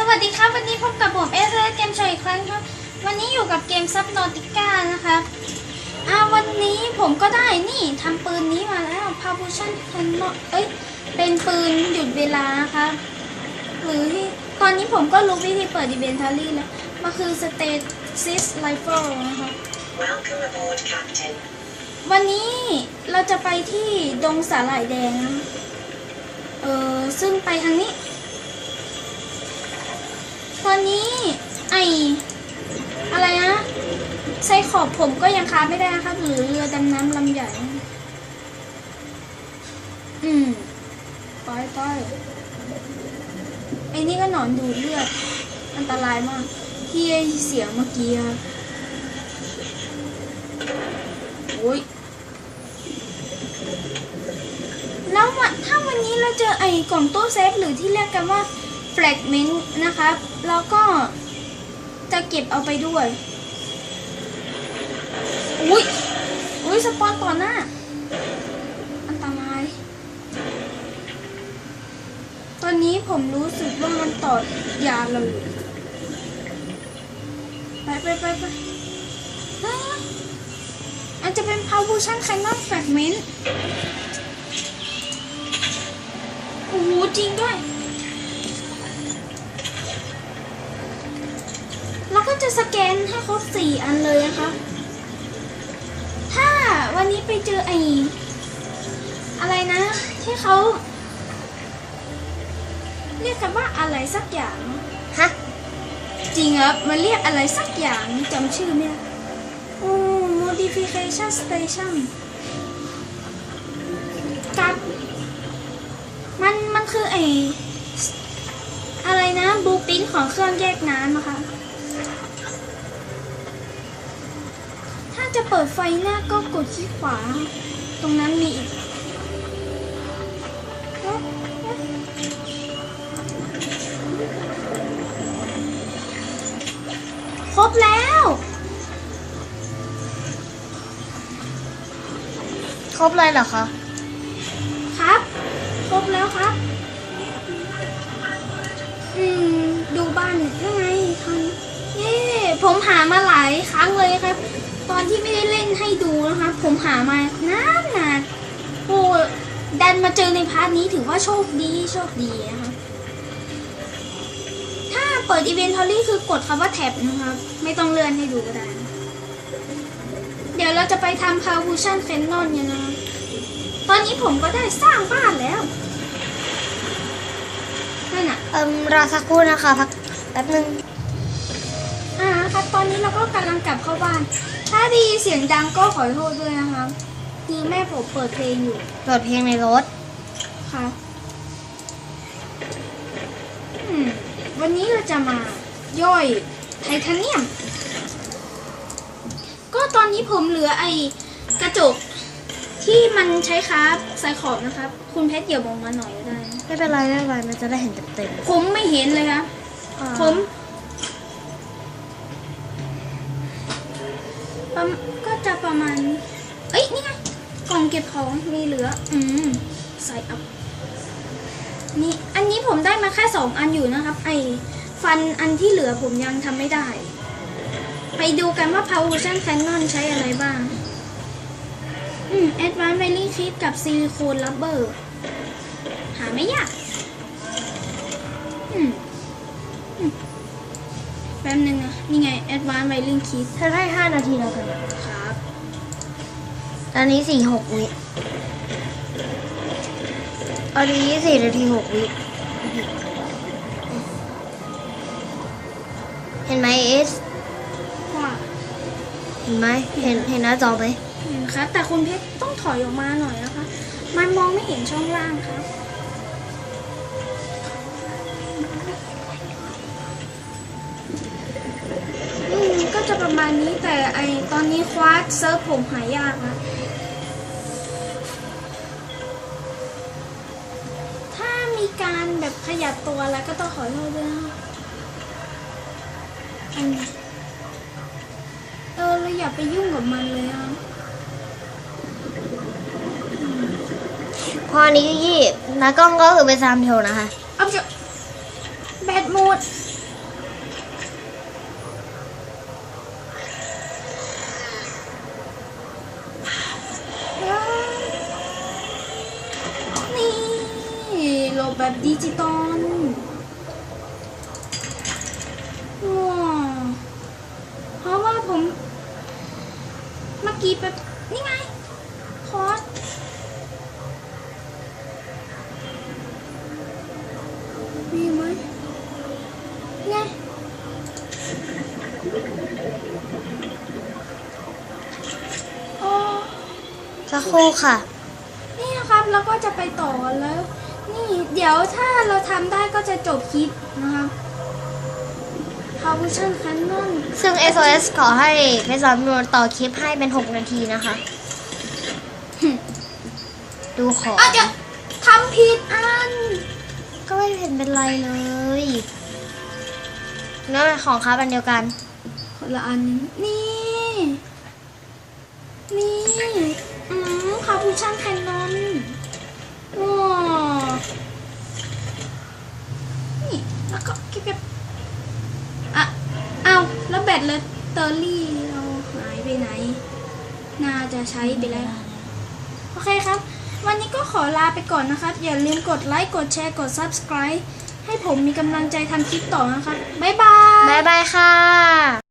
สวัสดีครับวันนี้พบกับผมเอสเกมโชว์อีกครั้งครับ วันนี้อยู่กับเกมซับนอติก้านะครับอ่าวันนี้ผมก็ได้นี่ทำปืนนี้มาแล้วพา v ูชั่นแคนนเอ้ยเป็นปืนหยุดเวลาครับหรือที่ตอนนี้ผมก็รู้วิธีเปิดดิเวนทารี่แล้วมันคือ Stasis Rifle นะครับ Welcome aboard, Captain. วันนี้เราจะไปที่ดงสาหร่ายแดงนะเออซึ่งไปทางนี้ ตอนนี้ไออะไรนะไซขอบผมก็ยังคาไม่ได้นะครับ หรือเรือดำน้ำลำใหญ่ อืมไปไปไอ้นี่ก็หนอนดูดเลือด อันตรายมาก ที่ไอเสียงเมื่อกี้ครับโอ้ยแล้ววันถ้าวันนี้เราเจอไอ้กล่องตู้เซฟหรือที่เรียกกันว่า fragment นะครับ แล้วก็จะเก็บเอาไปด้วย อุ้ยอุ้ยสปอนต่อหน้า อันตราย ตอนนี้ผมรู้สึกว่ามันต่อยาเราอยู่ไปไปไปไปอันจะเป็น power cannon fragment โอ้โหจริงด้วย ก็จะสแกนให้ครบสี่อันเลยนะคะ ถ้าวันนี้ไปเจอไอ้อะไรนะ ที่เขาเรียกกันว่าอะไรสักอย่างฮะจริงครับมันเรียกอะไรสักอย่างจำชื่อไม่ได้โอ้ modification station กับมันมันคือไออะไรนะบูปินของเครื่องแยกน้ำอะค่ะ ถ้า จะเปิดไฟหน้าก็กดที่ขวา ตรงนั้นมีอีกครบแล้ว ครบเลยเหรอคะ ครับ ครบแล้วครับ อืม ดูบ้านยังไงทันเย้ผมหามาหลายครั้งเลยครับ ตอนที่ไม่ได้เล่นให้ดูนะครับผมหามานานนานโอ้ดันมาเจอในพาร์ทนี้ถือว่าโชคดีโชคดีนะครับถ้าเปิดอีเวนทอรี่คือกดคำว่าแท็บนะครับ ไม่ต้องเลื่อนให้ดูก็ได้นเดี๋ยวเราจะไปทำ p o w e r Fusion Cannon กันนะ ตอนนี้ผมก็ได้สร้างบ้านแล้วนั่นน่ะเอิมรอสักครู่นะคะพักแป๊บนึง อ่าครับ ตอนนี้เราก็กำลังกลับเข้าบ้าน ถ้าไดีเสียงดังก็ขอโทษด้วยนะครับ คือแม่ผมเปิดเพลงอยู่ เปิดเพลงในรถค่ะอืมวันนี้เราจะมาย่อยไทเทเนียม ก็ตอนนี้ผมเหลือไอ้กระจกที่มันใช้คราฟใส่ขอบนะครับ คุณเพชรเหยียบออกมาหน่อยก็ได้นะไม่เป็นไรไม่เป็นไรมันจะได้เห็นเต็มผมไม่เห็นเลยครับๆอ่าผม ประมก็จะประมาณ เอ้ยนี่ไงกล่องเก็บของมีเหลือ อืมใส่อัพนี่อันนี้ผมได้มาแค่สองอันอยู่นะครับ ไอฟันอันที่เหลือผมยังทำไม่ได้ ไปดูกันว่า Power Cannon ใช้อะไรบ้าง อืม Advanced Valley Kit กับ Silicone Rubber หาไม่ยาก อืมแป๊บนึงนะ นี่ไง Advanced Wiring Kit เธอให้ห้านาทีแล้วกันครับ ตอนนี้สี่หกวิตอนนี้สี่นาทีหกวิ เห็นไหมเอส ว่าเห็นไหม เห็นเห็นหน้าจอไหม เห็นครับ แต่คุณเพชรต้องถอยออกมาหน่อยนะคะ มันมองไม่เห็นช่องล่างครับ ประมาณนี้แต่ไอตอนนี้ควาดเซิร์ฟผมหายากนะถ้ามีการแบบขยับตัวแล้วก็ต้องขอโทษด้วยนะคะอันนี้เออเราอย่าไปยุ่งกับมันเลยอะพออันนี้ยี่นากล้องก็คือไปซามเทลนะคะเอาจะแบตหมด จิตอลว้าวเพราะว่าผม เมื่อกี้แบบนี่ไงคอร์สมีไหมไงโอ้สักครู่ค่ะ นี่นะครับ แล้วก็จะไปต่อแล้วนี่ เดี๋ยวถ้าเราทำได้ก็จะจบคลิปนะครับ Power Cannon ซึ่ง SOS ขอให้เพชรสามนวลต่อคลิปให้เป็น 6 นาทีนะคะ ดูของอะเดี๋ยวทำผิดอัน ก็ไม่เห็นเป็นไรเลยนั่นของครับอันเดียวกัน คนละอันนี่ นี่ อืมพาพูชั่นแคนนอนว้าวนี่ แล้วก็เก็บเก็บอะเอาแล้วแบตเลยเตอรี่เราหายไปไหน น่าจะใช้ไปแล้ว โอเคครับ วันนี้ก็ขอลาไปก่อนนะครับ อย่าลืมกดไลค์ กดแชร์ กด Subscribe ให้ผมมีกำลังใจทำคลิปต่อนะครับ บ๊ายบาย บ๊ายบายค่ะ